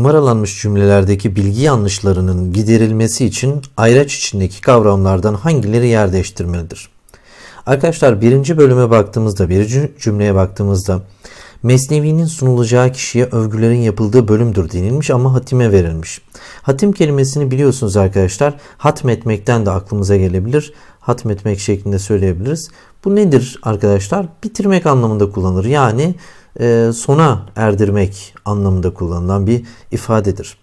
numaralanmış cümlelerdeki bilgi yanlışlarının giderilmesi için ayraç içindeki kavramlardan hangileri yer değiştirmelidir? Arkadaşlar birinci bölüme baktığımızda, birinci cümleye baktığımızda Mesnevi'nin sunulacağı kişiye övgülerin yapıldığı bölümdür denilmiş ama hatime verilmiş. Hatim kelimesini biliyorsunuz arkadaşlar. Hatmetmekten de aklımıza gelebilir. Hatmetmek şeklinde söyleyebiliriz. Bu nedir arkadaşlar? Bitirmek anlamında kullanılır. Yani e, sona erdirmek anlamında kullanılan bir ifadedir.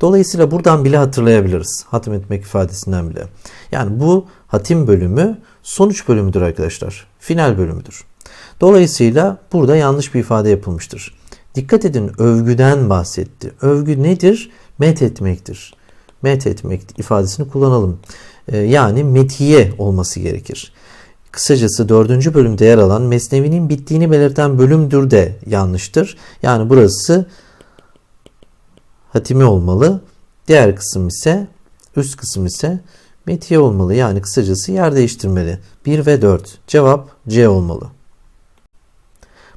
Dolayısıyla buradan bile hatırlayabiliriz. Hatim etmek ifadesinden bile. Yani bu hatim bölümü sonuç bölümüdür arkadaşlar. Final bölümüdür. Dolayısıyla burada yanlış bir ifade yapılmıştır. Dikkat edin övgüden bahsetti. Övgü nedir? Met etmektir. Met etmek ifadesini kullanalım. Ee, yani metiye olması gerekir. Kısacası dördüncü bölümde yer alan Mesnevi'nin bittiğini belirten bölümdür de yanlıştır. Yani burası hatimi olmalı. Diğer kısım ise üst kısım ise metiye olmalı. Yani kısacası yer değiştirmeli. 1 ve 4. Cevap C olmalı.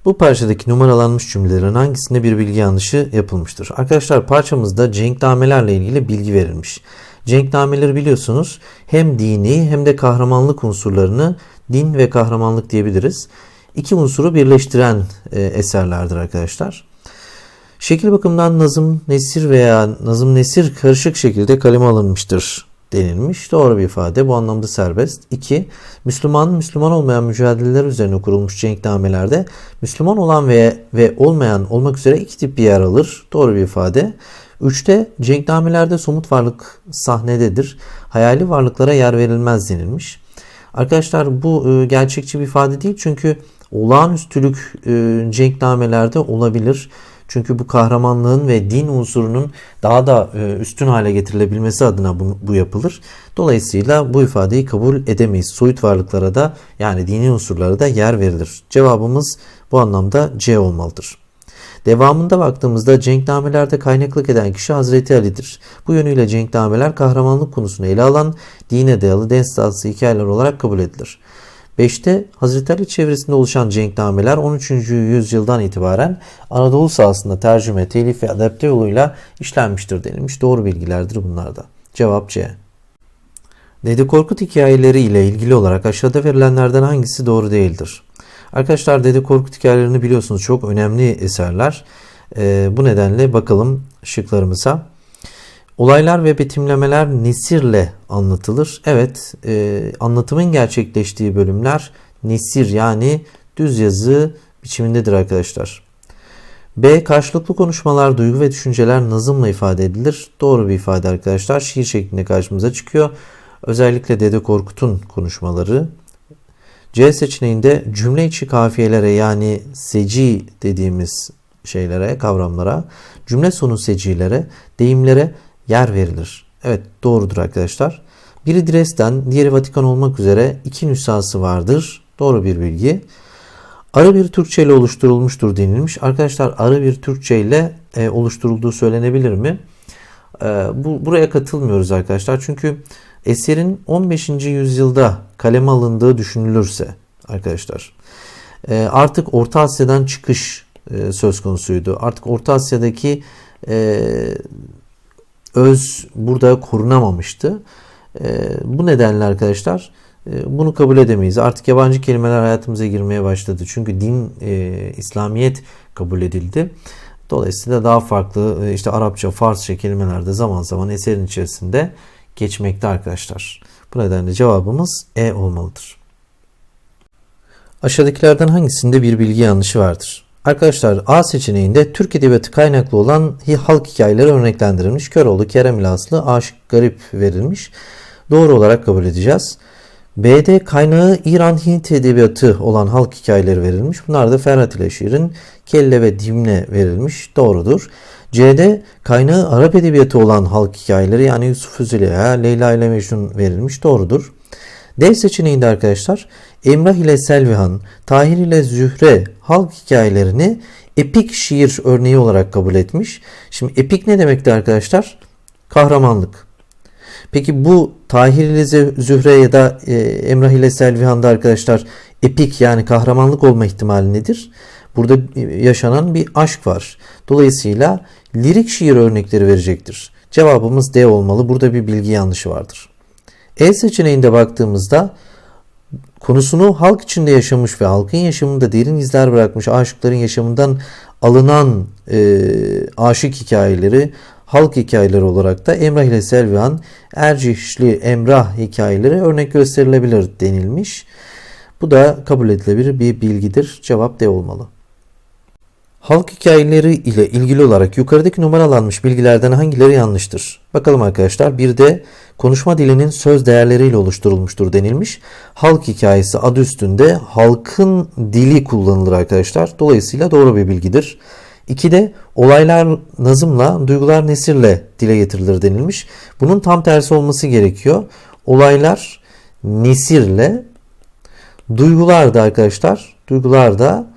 Bu parçadaki numaralanmış cümlelerin hangisinde bir bilgi yanlışı yapılmıştır? Arkadaşlar parçamızda cenknamelerle ilgili bilgi verilmiş. Cenknameleri biliyorsunuz hem dini hem de kahramanlık unsurlarını din ve kahramanlık diyebiliriz. İki unsuru birleştiren e, eserlerdir arkadaşlar. Şekil bakımından nazım, nesir veya nazım nesir karışık şekilde kaleme alınmıştır denilmiş. Doğru bir ifade. Bu anlamda serbest. 2. Müslüman, Müslüman olmayan mücadeleler üzerine kurulmuş cenknamelerde Müslüman olan ve, ve olmayan olmak üzere iki tip bir yer alır. Doğru bir ifade. 3'te cenknamelerde somut varlık sahnededir. Hayali varlıklara yer verilmez denilmiş. Arkadaşlar bu e, gerçekçi bir ifade değil çünkü olağanüstülük e, cenknamelerde olabilir. Çünkü bu kahramanlığın ve din unsurunun daha da e, üstün hale getirilebilmesi adına bu, bu yapılır. Dolayısıyla bu ifadeyi kabul edemeyiz. Soyut varlıklara da yani dini unsurlara da yer verilir. Cevabımız bu anlamda C olmalıdır. Devamında baktığımızda cenknamelerde kaynaklık eden kişi Hazreti Ali'dir. Bu yönüyle cenknameler kahramanlık konusunu ele alan dine dayalı destansı hikayeler olarak kabul edilir. 5'te Hazreti Ali çevresinde oluşan cenknameler 13. yüzyıldan itibaren Anadolu sahasında tercüme, telif ve adapte yoluyla işlenmiştir denilmiş. Doğru bilgilerdir bunlar da. Cevap C. Dede Korkut hikayeleri ile ilgili olarak aşağıda verilenlerden hangisi doğru değildir? Arkadaşlar Dede Korkut hikayelerini biliyorsunuz çok önemli eserler. Ee, bu nedenle bakalım şıklarımıza. Olaylar ve betimlemeler nesirle anlatılır. Evet, e, anlatımın gerçekleştiği bölümler nesir yani düz yazı biçimindedir arkadaşlar. B. Karşılıklı konuşmalar, duygu ve düşünceler nazımla ifade edilir. Doğru bir ifade arkadaşlar. Şiir şeklinde karşımıza çıkıyor. Özellikle Dede Korkut'un konuşmaları. C seçeneğinde cümle içi kafiyelere yani seci dediğimiz şeylere, kavramlara, cümle sonu secilere, deyimlere yer verilir. Evet doğrudur arkadaşlar. Biri Dresden, diğeri Vatikan olmak üzere iki nüshası vardır. Doğru bir bilgi. Arı bir Türkçe ile oluşturulmuştur denilmiş. Arkadaşlar arı bir Türkçe ile e, oluşturulduğu söylenebilir mi? E, bu Buraya katılmıyoruz arkadaşlar. Çünkü eserin 15. yüzyılda kaleme alındığı düşünülürse arkadaşlar e, artık Orta Asya'dan çıkış e, söz konusuydu. Artık Orta Asya'daki e, öz burada korunamamıştı. Bu nedenle arkadaşlar bunu kabul edemeyiz. Artık yabancı kelimeler hayatımıza girmeye başladı. Çünkü din, İslamiyet kabul edildi. Dolayısıyla daha farklı işte Arapça, Farsça kelimeler de zaman zaman eserin içerisinde geçmekte arkadaşlar. Bu nedenle cevabımız E olmalıdır. Aşağıdakilerden hangisinde bir bilgi yanlışı vardır? Arkadaşlar A seçeneğinde Türk Edebiyatı kaynaklı olan halk hikayeleri örneklendirilmiş. Köroğlu, Kerem İlaslı, Aşık Garip verilmiş. Doğru olarak kabul edeceğiz. B'de kaynağı İran Hint edebiyatı olan halk hikayeleri verilmiş. Bunlar da Ferhat ile Şirin, Kelle ve Dimne verilmiş. Doğrudur. C'de kaynağı Arap edebiyatı olan halk hikayeleri yani Yusuf Züleyha, Leyla ile Mecnun verilmiş. Doğrudur. D seçeneğinde arkadaşlar Emrah ile Selvihan, Tahir ile Zühre halk hikayelerini epik şiir örneği olarak kabul etmiş. Şimdi epik ne demekti arkadaşlar? Kahramanlık. Peki bu Tahir ile Zühre ya da e, Emrah ile Selvihan'da arkadaşlar epik yani kahramanlık olma ihtimali nedir? Burada yaşanan bir aşk var. Dolayısıyla lirik şiir örnekleri verecektir. Cevabımız D olmalı. Burada bir bilgi yanlışı vardır. E seçeneğinde baktığımızda konusunu halk içinde yaşamış ve halkın yaşamında derin izler bırakmış aşıkların yaşamından alınan e, aşık hikayeleri halk hikayeleri olarak da Emrah ile Selvihan Ercişli Emrah hikayeleri örnek gösterilebilir denilmiş. Bu da kabul edilebilir bir bilgidir. Cevap D olmalı. Halk hikayeleri ile ilgili olarak yukarıdaki numaralanmış bilgilerden hangileri yanlıştır? Bakalım arkadaşlar. Bir de konuşma dilinin söz değerleriyle oluşturulmuştur denilmiş. Halk hikayesi adı üstünde halkın dili kullanılır arkadaşlar. Dolayısıyla doğru bir bilgidir. İki de olaylar nazımla, duygular nesirle dile getirilir denilmiş. Bunun tam tersi olması gerekiyor. Olaylar nesirle, duygular da arkadaşlar, duygular da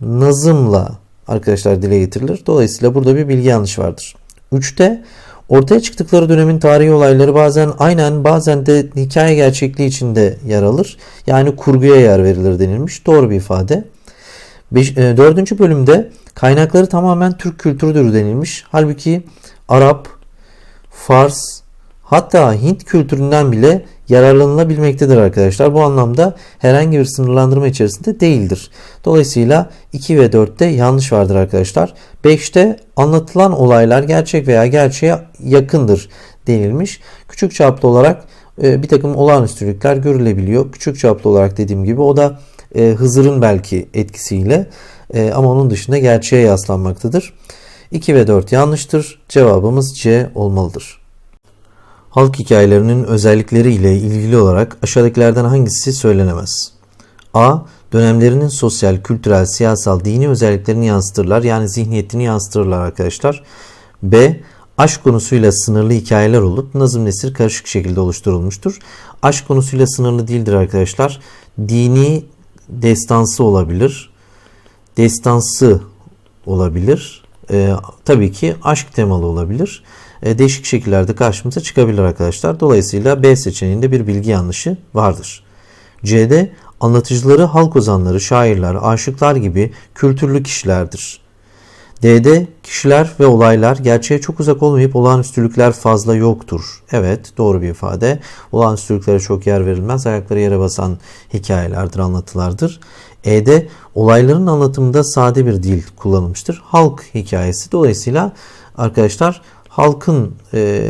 nazımla arkadaşlar dile getirilir. Dolayısıyla burada bir bilgi yanlış vardır. Üçte ortaya çıktıkları dönemin tarihi olayları bazen aynen bazen de hikaye gerçekliği içinde yer alır. Yani kurguya yer verilir denilmiş. Doğru bir ifade. Beş, e, dördüncü bölümde kaynakları tamamen Türk kültürüdür denilmiş. Halbuki Arap, Fars hatta Hint kültüründen bile yararlanılabilmektedir arkadaşlar. Bu anlamda herhangi bir sınırlandırma içerisinde değildir. Dolayısıyla 2 ve 4'te yanlış vardır arkadaşlar. 5'te anlatılan olaylar gerçek veya gerçeğe yakındır denilmiş. Küçük çaplı olarak e, bir takım olağanüstülükler görülebiliyor. Küçük çaplı olarak dediğim gibi o da e, Hızır'ın belki etkisiyle e, ama onun dışında gerçeğe yaslanmaktadır. 2 ve 4 yanlıştır. Cevabımız C olmalıdır. Halk hikayelerinin özellikleri ile ilgili olarak aşağıdakilerden hangisi söylenemez? A. Dönemlerinin sosyal, kültürel, siyasal, dini özelliklerini yansıtırlar. Yani zihniyetini yansıtırlar arkadaşlar. B. Aşk konusuyla sınırlı hikayeler olup nazım nesir karışık şekilde oluşturulmuştur. Aşk konusuyla sınırlı değildir arkadaşlar. Dini destansı olabilir. Destansı olabilir. Ee, tabii ki aşk temalı olabilir. Ee, değişik şekillerde karşımıza çıkabilir arkadaşlar. Dolayısıyla B seçeneğinde bir bilgi yanlışı vardır. C'de anlatıcıları halk ozanları, şairler, aşıklar gibi kültürlü kişilerdir. D'de kişiler ve olaylar gerçeğe çok uzak olmayıp olağanüstülükler fazla yoktur. Evet doğru bir ifade. Olağanüstülüklere çok yer verilmez. Ayakları yere basan hikayelerdir, anlatılardır. E'de olayların anlatımında sade bir dil kullanılmıştır. Halk hikayesi. Dolayısıyla arkadaşlar halkın e,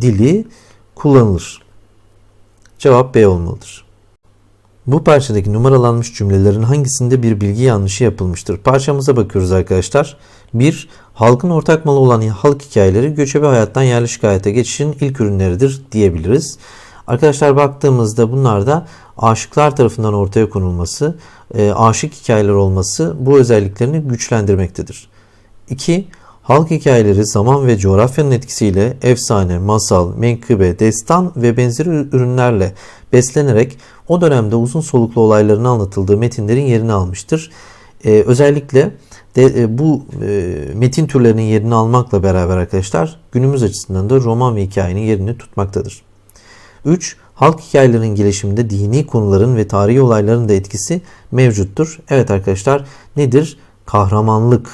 dili kullanılır. Cevap B olmalıdır. Bu parçadaki numaralanmış cümlelerin hangisinde bir bilgi yanlışı yapılmıştır? Parçamıza bakıyoruz arkadaşlar. 1. Halkın ortak malı olan halk hikayeleri göçebe hayattan yerleşik hayata geçişin ilk ürünleridir diyebiliriz. Arkadaşlar baktığımızda bunlar da aşıklar tarafından ortaya konulması, e, aşık hikayeler olması bu özelliklerini güçlendirmektedir. 2. Halk hikayeleri zaman ve coğrafyanın etkisiyle efsane, masal, menkıbe, destan ve benzeri ürünlerle beslenerek o dönemde uzun soluklu olayların anlatıldığı metinlerin yerini almıştır. Ee, özellikle de, e, bu e, metin türlerinin yerini almakla beraber arkadaşlar günümüz açısından da roman ve hikayenin yerini tutmaktadır. 3. Halk hikayelerinin gelişiminde dini konuların ve tarihi olayların da etkisi mevcuttur. Evet arkadaşlar nedir? Kahramanlık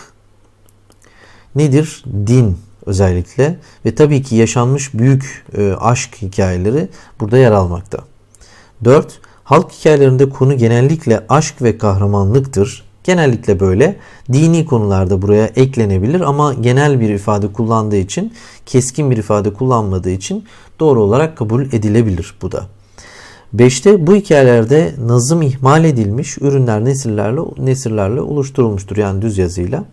nedir? Din özellikle ve tabii ki yaşanmış büyük e, aşk hikayeleri burada yer almakta. 4. Halk hikayelerinde konu genellikle aşk ve kahramanlıktır. Genellikle böyle. Dini konularda buraya eklenebilir ama genel bir ifade kullandığı için, keskin bir ifade kullanmadığı için doğru olarak kabul edilebilir bu da. 5'te bu hikayelerde nazım ihmal edilmiş ürünler nesirlerle nesirlerle oluşturulmuştur yani düz yazıyla.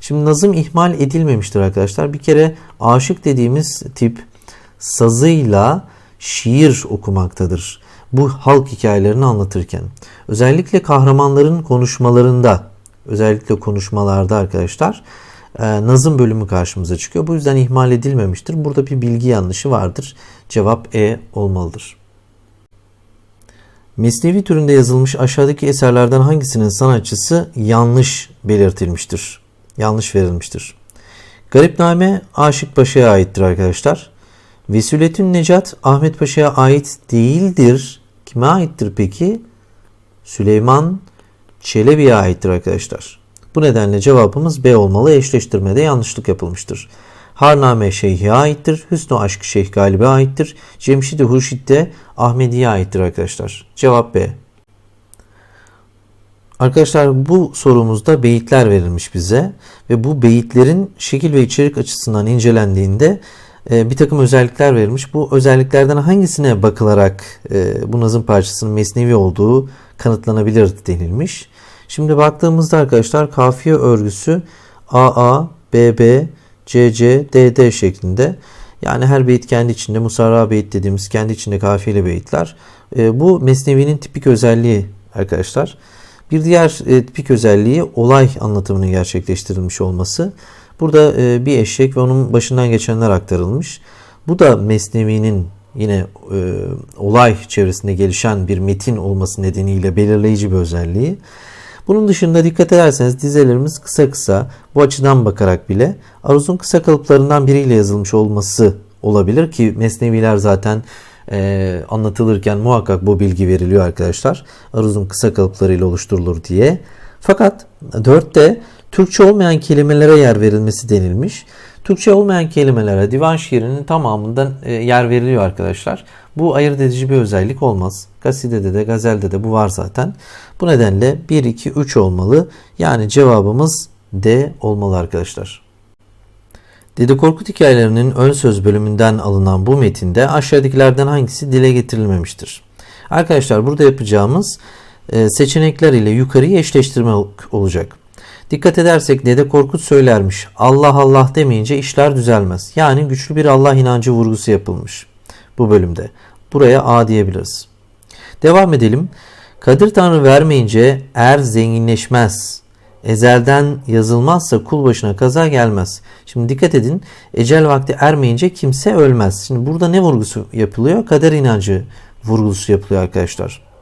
Şimdi nazım ihmal edilmemiştir arkadaşlar. Bir kere aşık dediğimiz tip sazıyla şiir okumaktadır. Bu halk hikayelerini anlatırken. Özellikle kahramanların konuşmalarında, özellikle konuşmalarda arkadaşlar e, nazım bölümü karşımıza çıkıyor. Bu yüzden ihmal edilmemiştir. Burada bir bilgi yanlışı vardır. Cevap E olmalıdır. Mesnevi türünde yazılmış aşağıdaki eserlerden hangisinin sanatçısı yanlış belirtilmiştir? Yanlış verilmiştir. Garipname Aşık Paşa'ya aittir arkadaşlar. Vesületün Necat Ahmet Paşa'ya ait değildir. Kime aittir peki? Süleyman Çelebi'ye aittir arkadaşlar. Bu nedenle cevabımız B olmalı. Eşleştirmede yanlışlık yapılmıştır. Harname Şeyh'e aittir. Hüsnü Aşk Şeyh Galip'e aittir. Cemşid-i Hurşit de Ahmedi'ye aittir arkadaşlar. Cevap B. Arkadaşlar bu sorumuzda beyitler verilmiş bize ve bu beyitlerin şekil ve içerik açısından incelendiğinde e, bir takım özellikler verilmiş. Bu özelliklerden hangisine bakılarak e, bu nazım parçasının mesnevi olduğu kanıtlanabilir denilmiş. Şimdi baktığımızda arkadaşlar kafiye örgüsü AA, BB, CC, DD şeklinde. Yani her beyit kendi içinde musarra beyit dediğimiz kendi içinde kafiyeli beyitler. E, bu mesnevinin tipik özelliği arkadaşlar. Bir diğer tipik özelliği olay anlatımının gerçekleştirilmiş olması. Burada e, bir eşek ve onun başından geçenler aktarılmış. Bu da Mesnevi'nin yine e, olay çevresinde gelişen bir metin olması nedeniyle belirleyici bir özelliği. Bunun dışında dikkat ederseniz dizelerimiz kısa kısa bu açıdan bakarak bile aruzun kısa kalıplarından biriyle yazılmış olması olabilir ki Mesneviler zaten e, anlatılırken muhakkak bu bilgi veriliyor arkadaşlar. Aruzun kısa kalıplarıyla oluşturulur diye. Fakat 4'te Türkçe olmayan kelimelere yer verilmesi denilmiş. Türkçe olmayan kelimelere divan şiirinin tamamından e, yer veriliyor arkadaşlar. Bu ayırt edici bir özellik olmaz. Gasidede de gazelde de bu var zaten. Bu nedenle 1, 2, 3 olmalı. Yani cevabımız D olmalı arkadaşlar. Dede Korkut hikayelerinin ön söz bölümünden alınan bu metinde aşağıdakilerden hangisi dile getirilmemiştir? Arkadaşlar burada yapacağımız seçenekler ile yukarıyı eşleştirme olacak. Dikkat edersek Dede Korkut söylermiş. Allah Allah demeyince işler düzelmez. Yani güçlü bir Allah inancı vurgusu yapılmış bu bölümde. Buraya A diyebiliriz. Devam edelim. Kadir Tanrı vermeyince er zenginleşmez. Ezelden yazılmazsa kul başına kaza gelmez. Şimdi dikkat edin. Ecel vakti ermeyince kimse ölmez. Şimdi burada ne vurgusu yapılıyor? Kader inancı vurgusu yapılıyor arkadaşlar.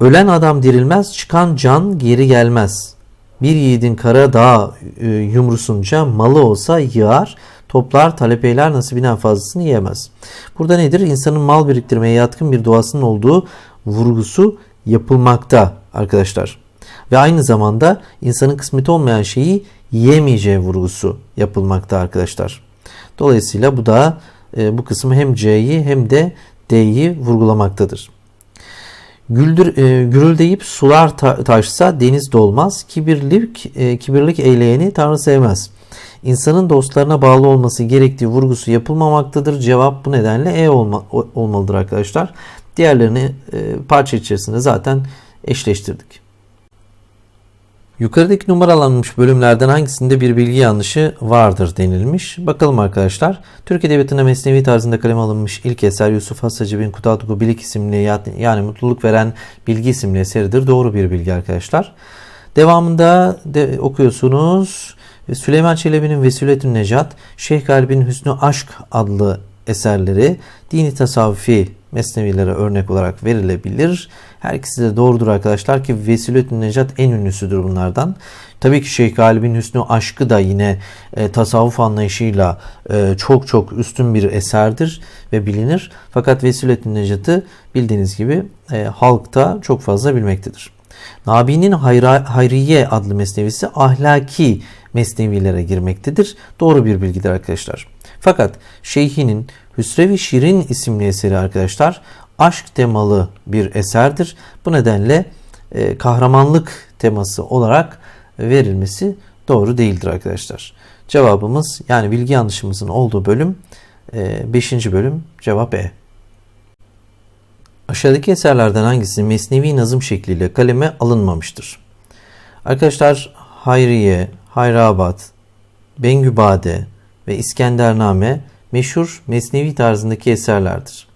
Ölen adam dirilmez, çıkan can geri gelmez. Bir yiğidin kara dağ e, yumrusunca malı olsa yığar, toplar, talep eyler nasibinden fazlasını yiyemez. Burada nedir? İnsanın mal biriktirmeye yatkın bir doğasının olduğu vurgusu yapılmakta arkadaşlar. Ve aynı zamanda insanın kısmeti olmayan şeyi yiyemeyeceği vurgusu yapılmakta arkadaşlar. Dolayısıyla bu da e, bu kısım hem C'yi hem de D'yi vurgulamaktadır. Güldür, e, gürüldeyip sular ta- taşsa deniz dolmaz. Kibirlik, e, kibirlik eyleyeni Tanrı sevmez. İnsanın dostlarına bağlı olması gerektiği vurgusu yapılmamaktadır. Cevap bu nedenle E olma, olmalıdır arkadaşlar. Diğerlerini e, parça içerisinde zaten eşleştirdik. Yukarıdaki numaralanmış bölümlerden hangisinde bir bilgi yanlışı vardır denilmiş. Bakalım arkadaşlar. Türk Edebiyatı'nda mesnevi tarzında kaleme alınmış ilk eser Yusuf Hassacı bin Kutatuku Bilik isimli yani mutluluk veren bilgi isimli eseridir. Doğru bir bilgi arkadaşlar. Devamında de okuyorsunuz. Süleyman Çelebi'nin Vesiletün Necat, Şeyh Galip'in Hüsnü Aşk adlı eserleri dini tasavvufi mesnevilere örnek olarak verilebilir. Her ikisi de doğrudur arkadaşlar ki Vesiletün Necat en ünlüsüdür bunlardan. Tabii ki Şeyh Galip'in Hüsnü Aşkı da yine e, tasavvuf anlayışıyla e, çok çok üstün bir eserdir ve bilinir. Fakat Vesiletün Necat'ı bildiğiniz gibi e, halkta çok fazla bilmektedir. Nabi'nin Hayra, Hayriye adlı mesnevisi ahlaki mesnevilere girmektedir. Doğru bir bilgidir arkadaşlar. Fakat Şeyhinin Hüsrev-i Şirin isimli eseri arkadaşlar aşk temalı bir eserdir. Bu nedenle e, kahramanlık teması olarak verilmesi doğru değildir arkadaşlar. Cevabımız yani bilgi yanlışımızın olduğu bölüm 5. E, bölüm cevap E. Aşağıdaki eserlerden hangisi mesnevi nazım şekliyle kaleme alınmamıştır? Arkadaşlar Hayriye, Hayrabat, Bengübade ve İskendername meşhur mesnevi tarzındaki eserlerdir.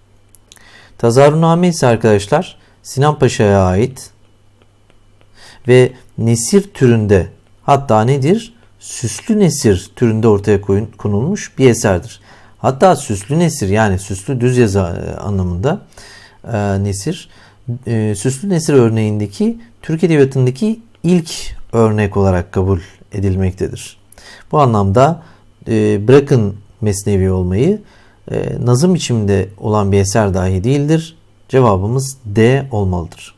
Tazaruname ise arkadaşlar Sinan Paşa'ya ait ve nesir türünde hatta nedir? Süslü nesir türünde ortaya konulmuş bir eserdir. Hatta süslü nesir yani süslü düz yazı e, anlamında e, nesir e, süslü nesir örneğindeki Türk Edebiyatı'ndaki ilk örnek olarak kabul edilmektedir. Bu anlamda e, bırakın mesnevi olmayı e, nazım biçiminde olan bir eser dahi değildir. Cevabımız D olmalıdır.